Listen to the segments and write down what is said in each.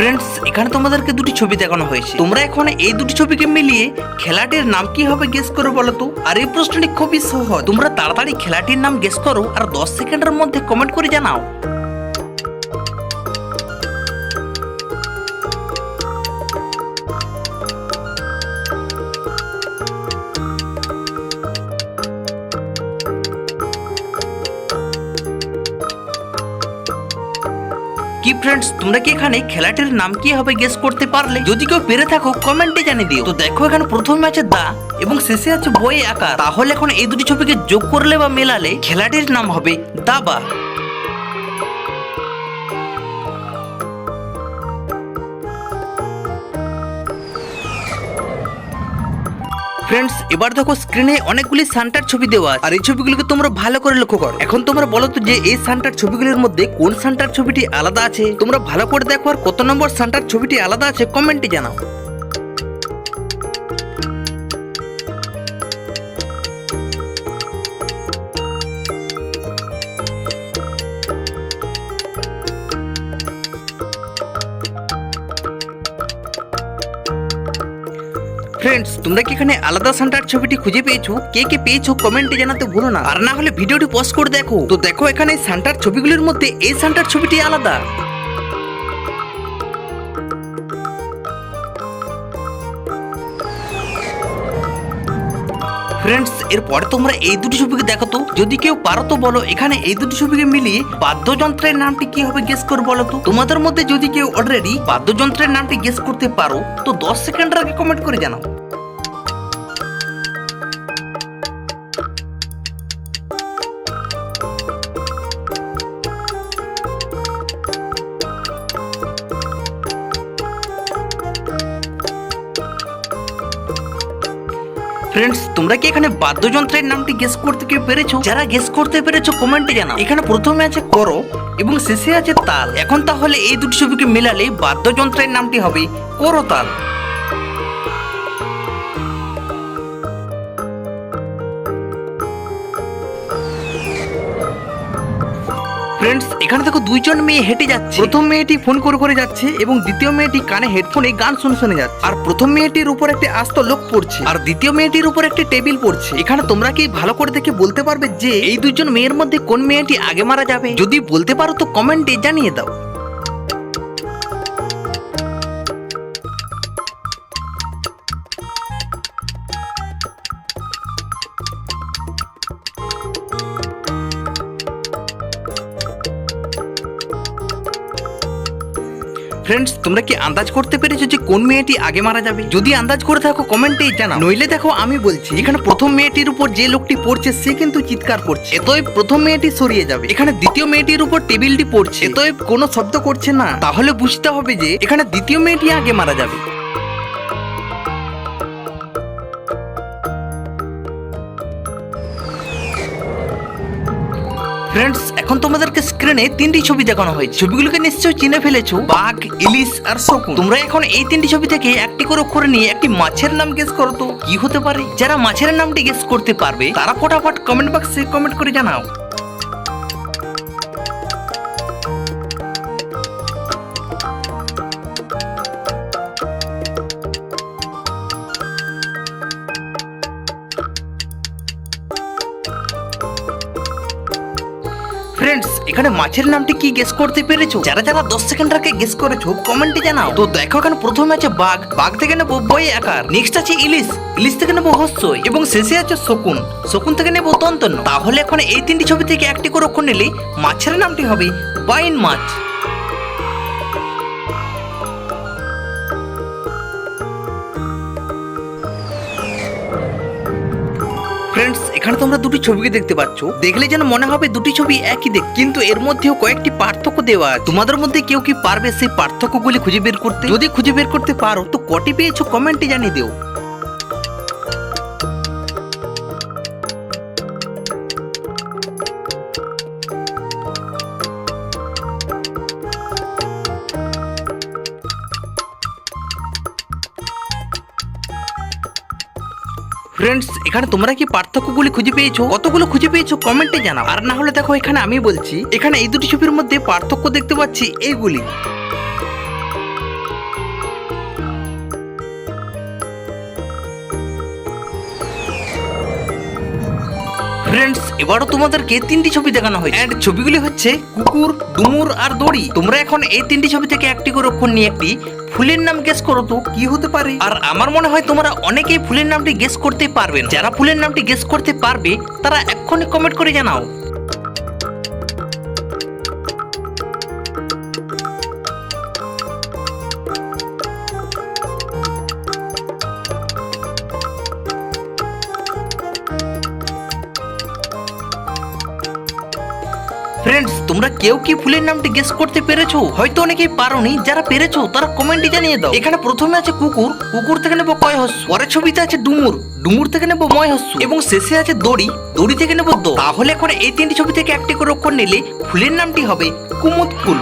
Friends এখানে তোমাদেরকে দুটি ছবি দেখানো হয়েছে। তোমরা এখন এই দুটি ছবিকে মিলিয়ে খেলাটির নাম কি হবে গেস করো বলো তো? আর এই প্রশ্নটি খুবই সহজ। তোমরা তাড়াতাড়ি খেলাটির নাম গেস করো আর দশ সেকেন্ডের মধ্যে কমেন্ট করে জানাও। কি ফ্রেন্ডস তোমরা কি এখানে খেলাটির নাম কি হবে গেস করতে পারলে? যদি কেউ পেরে থাকো কমেন্টে জানিয়ে দিও। তো দেখো এখানে প্রথম ম্যাচে দা এবং শেষে আছে বই আকার। তাহলে এখন এই দুটি ছবিকে যোগ করলে বা মেলালে খেলাটির নাম হবে দাবা। ফ্রেন্ডস এবার দেখো স্ক্রিনে অনেকগুলি সান্টার ছবি দেওয়া। আর এই ছবিগুলোকে তোমরা ভালো করে লক্ষ্য করো। এখন তোমরা বলো তো যে এই সান্টার ছবিগুলির মধ্যে কোন সান্টার ছবিটি আলাদা আছে? তোমরা ভালো করে দেখো আর কত নম্বর সান্টার ছবিটি আলাদা আছে কমেন্টে জানাও। ফ্রেন্ডস তোমরা কি এখানে আলাদা সান্টার ছবিটি খুঁজে পেয়েছ? কে কে পেয়েছ কমেন্টে জানাতে ভুলো না। আর না হলে ভিডিওটি পজ করে দেখো। তো দেখো এখানে সান্টার ছবিগুলির মধ্যে এই সান্টার ছবিটি আলাদা। ফ্রেন্ডস এরপরে তোমরা এই দুটি ছবিকে দেখো তো। যদি কেউ পারো তো বলো, এখানে এই দুটি ছবিকে মিলিয়ে বাদ্যযন্ত্রের নামটি কি হবে গেস করে বলো তো? তোমাদের মধ্যে যদি কেউ অলরেডি বাদ্যযন্ত্রের নামটি গেস করতে পারো, তো দশ সেকেন্ডের আগে কমেন্ট করে জানাও। ফ্রেন্ডস তোমরা কি এখানে বাদ্যযন্ত্রের নামটি গেস করতে কেউ পেরেছ? যারা গেস করতে পেরেছ কমেন্টে জানাও। এখানে প্রথমে আছে করো এবং শেষে আছে তাল। এখন তাহলে এই দুটি ছবিকে মেলালে বাদ্যযন্ত্রের নামটি হবে করতাল। ফ্রেন্ডস এখানে দেখো দুইজন মেয়ে হেঁটে যাচ্ছে। প্রথম মেয়েটি ফোন করে করে যাচ্ছে এবং দ্বিতীয় মেয়েটি কানে হেডফোনে গান শুনে শুনে যাচ্ছে। আর প্রথম মেয়েটির উপর একটি আস্ত লোক পড়ছে। আর দ্বিতীয় মেয়েটির উপর একটি টেবিল পড়ছে। এখানে তোমরা কি ভালো করে দেখে বলতে পারবে যে এই দুজন মেয়ের মধ্যে কোন মেয়েটি আগে মারা যাবে? যদি বলতে পারো তো কমেন্টে জানিয়ে দাও। ফ্রেন্ডস তোমরা কি আন্দাজ করতে পেরেছ যে কোন মেয়েটি আগে মারা যাবে? যদি আন্দাজ করে থাকো কমেন্টে জানাও। নইলে দেখো, আমি বলছি, এখানে প্রথম মেয়েটির উপর যে লোকটি পড়ছে, সে কিন্তু চিৎকার করছে। এতই প্রথম মেয়েটি সরিয়ে যাবে। এখানে দ্বিতীয় মেয়েটির উপর টেবিলটি পড়ছে। এতই কোনো শব্দ করছে না। তাহলে বুঝতে হবে যে, এখানে দ্বিতীয় মেয়েটি আগে মারা যাবে। ফ্রেন্ডস এখন তোমাদেরকে স্ক্রিনে তিনটি ছবি দেখানো হয়েছে। ছবিগুলোকে নিশ্চয়ই চিনে ফেলেছো? বাঘ, ইলিশ আর শকুন। তোমরা এখন এই তিনটি ছবি থেকে একটি করে করে নিয়ে একটি মাছের নাম গেস করো তো। কি হতে পারে? যারা মাছের নামটি গেস করতে পারবে, তারা ফটাফট কমেন্ট বক্সে কমেন্ট করে জানাও। এখানে মাছের নামটি কি গেস করতে পেরেছ? যারা যারা দশ সেকেন্ড আগে গেস করেছ কমেন্টে জানাও। তো দেখো এখানে প্রথমে আছে বাঘ। বাঘ থেকে নেব বই আকার নেক্সট আছে ইলিশ। ইলিশ থেকে নেব হস্যই। এবং শেষে আছে শকুন। শকুন থেকে নেব তন্তন তাহলে এখন এই তিনটি ছবি থেকে একটি করে নিলে মাছের নামটি হবে বাইন মাছ। ফ্রেন্ডস এখানে তোমরা দুটি ছবিকে দেখতে পাচ্ছ। দেখলে যেন মনে হবে দুটি ছবি একই দেখ কিন্তু এর মধ্যেও কয়েকটি পার্থক্য দেওয়া আছে। তোমাদের মধ্যে কেউ কি পারবে সেই পার্থক্যগুলি খুঁজে বের করতে? যদি খুঁজে বের করতে পারো, তো কটি পেয়েছ কমেন্টে জানিয়ে দিও। ফ্রেন্ডস এখানে তোমরা কি পার্থক্যগুলি খুঁজে পেয়েছ? কতগুলো খুঁজে পেয়েছ? কমেন্টে জানাও। আর না হলে দেখো, এখানে আমি বলছি, এখানে এই দুটি ছবির মধ্যে পার্থক্য দেখতে পাচ্ছি এইগুলি। ফ্রেন্ডস এবারও তোমাদেরকে তিনটি ছবি দেখানো হয়েছে। এন্ড ছবিগুলি হচ্ছে কুকুর, ডুমুর আর দড়ি। তোমরা এখন এই তিনটি ছবি থেকে একটি করে অক্ষর নিয়ে একটি ফুলের নাম গেস করো তো, কি হতে পারে? আর আমার মনে হয় তোমরা অনেকেই ফুলের নামটি গেস করতে পারবে যারা ফুলের নামটি গেস করতে পারবে, তারা এক্ষুনি কমেন্ট করে জানাও। তোমরা কেউ কি ফুলের নামটি গেস করতে পেরেছ? হয়তো অনেকেই পারোনি, যারা পেরেছ, তারা কমেন্টে জানিয়ে দাও। এখানে প্রথমে আছে কুকুর কুকুর থেকে নেব কয় হস্য? পরের ছবিতে আছে ডুমুর ডুমুর থেকে নেব ময় হস্য। এবং শেষে আছে দড়ি দড়ি থেকে নেব দো। তাহলে এখন এই তিনটি ছবি থেকে একটি করে অক্ষর নিলে ফুলের নামটি হবে কুমুদ ফুল।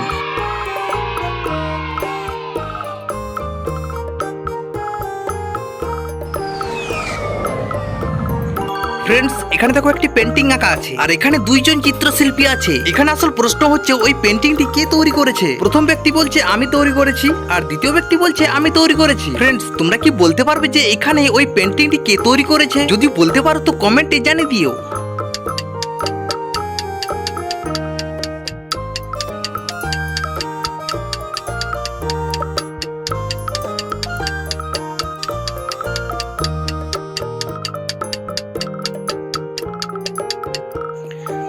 ফ্রেন্ডস এখানে দেখো একটি পেন্টিং আঁকা আছে। আর এখানে দুইজন চিত্রশিল্পী আছে। এখানে আসল প্রশ্ন হচ্ছে, ওই পেন্টিংটি কে তৈরি করেছে? প্রথম ব্যক্তি বলছে, আমি তৈরি করেছি। আর দ্বিতীয় ব্যক্তি বলছে, আমি তৈরি করেছি। ফ্রেন্ডস তোমরা কি বলতে পারবে যে এখানে ওই পেন্টিংটি কে তৈরি করেছে? যদি বলতে পারো তো কমেন্টে জানিয়ে দিও।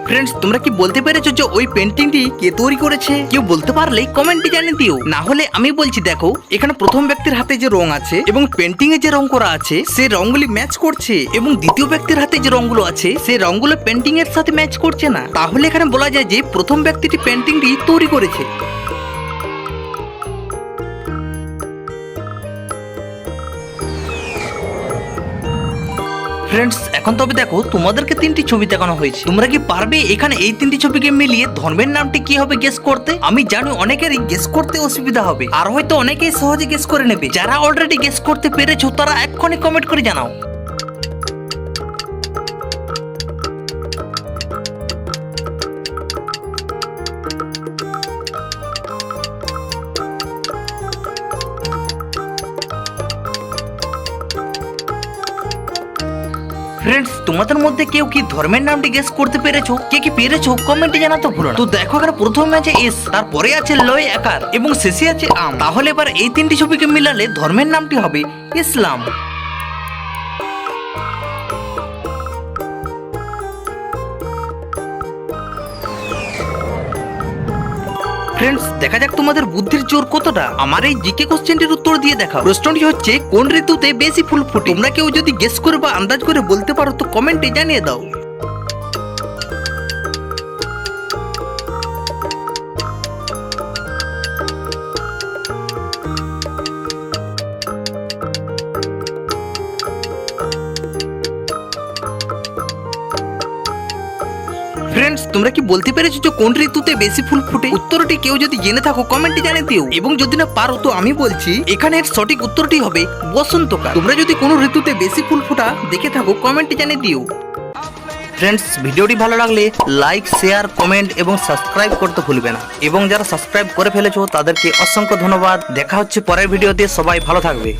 ফ্রেন্ডস তোমরা কি বলতে পেরেছ যে ওই পেন্টিংটি কে তৈরি করেছে? কেউ বলতে পারলে কমেন্টে জানিয়ে দিও। না হলে আমি বলছি, দেখো, এখানে প্রথম ব্যক্তির হাতে যে রং আছে এবং পেন্টিং এ যে রং করা আছে, সে রংগুলি ম্যাচ করছে এবং দ্বিতীয় ব্যক্তির হাতে যে রংগুলো আছে, সে রংগুলো পেন্টিং এর সাথে ম্যাচ করছে না। তাহলে এখানে বলা যায় যে প্রথম ব্যক্তিটি পেন্টিংটি তৈরি করেছে। ফ্রেন্ডস এখন তবে দেখো, তোমাদেরকে তিনটি ছবি দেখানো হয়েছে। তোমরা কি পারবে এখানে এই তিনটি ছবিকে মিলিয়ে ধর্মের নামটি কি হবে গেস করতে? আমি জানি অনেকেরই গেস করতে অসুবিধা হবে। আর হয়তো অনেকেই সহজে গেস করে নেবে। যারা অলরেডি গেস করতে পেরেছ, তারা এক্ষুনি কমেন্ট করে জানাও। তোমাদের মধ্যে কেউ কি ধর্মের নামটি গেস করতে পেরেছ? কে কি পেরেছ? কমেন্টে জানাতে ভুলো তো দেখো এখানে প্রথমে আছে এস তারপরে আছে লয় একার এবং শেষে আছে আম। তাহলে এবার এই তিনটি ছবিকে মিলালে ধর্মের নামটি হবে ইসলাম। ফ্রেন্ডস দেখা যাক তোমাদের বুদ্ধির জোর কতটা। আমার এই জিকে কোশ্চেনটির উত্তর দিয়ে দেখা প্রশ্নটি হচ্ছে, কোন ঋতুতে বেশি ফুল ফুটে? তোমরা কেউ যদি গেস করে বা আন্দাজ করে বলতে পারো, তো কমেন্টে জানিয়ে দাও। তোমরা কি বলতে পেরেছ যে কোন ঋতুতে বেশি ফুল ফুটে? উত্তরটি কেউ যদি জেনে থাকো কমেন্টে জানিয়ে দিও। এবং যদি না পারো, তো আমি বলছি এখানে এর সঠিক উত্তরটি হবে বসন্তকাল। তোমরা যদি কোনো ঋতুতে বেশি ফুল ফোটা, দেখে থাকো কমেন্টে জানিয়ে দিও। ফ্রেন্ডস ভিডিওটি ভালো লাগলে লাইক শেয়ার কমেন্ট এবং সাবস্ক্রাইব করতে ভুলবে না। এবং যারা সাবস্ক্রাইব করে ফেলেছো, তাদেরকে অসংখ্য ধন্যবাদ। দেখা হচ্ছে পরের ভিডিওতে। সবাই ভালো থাকবে।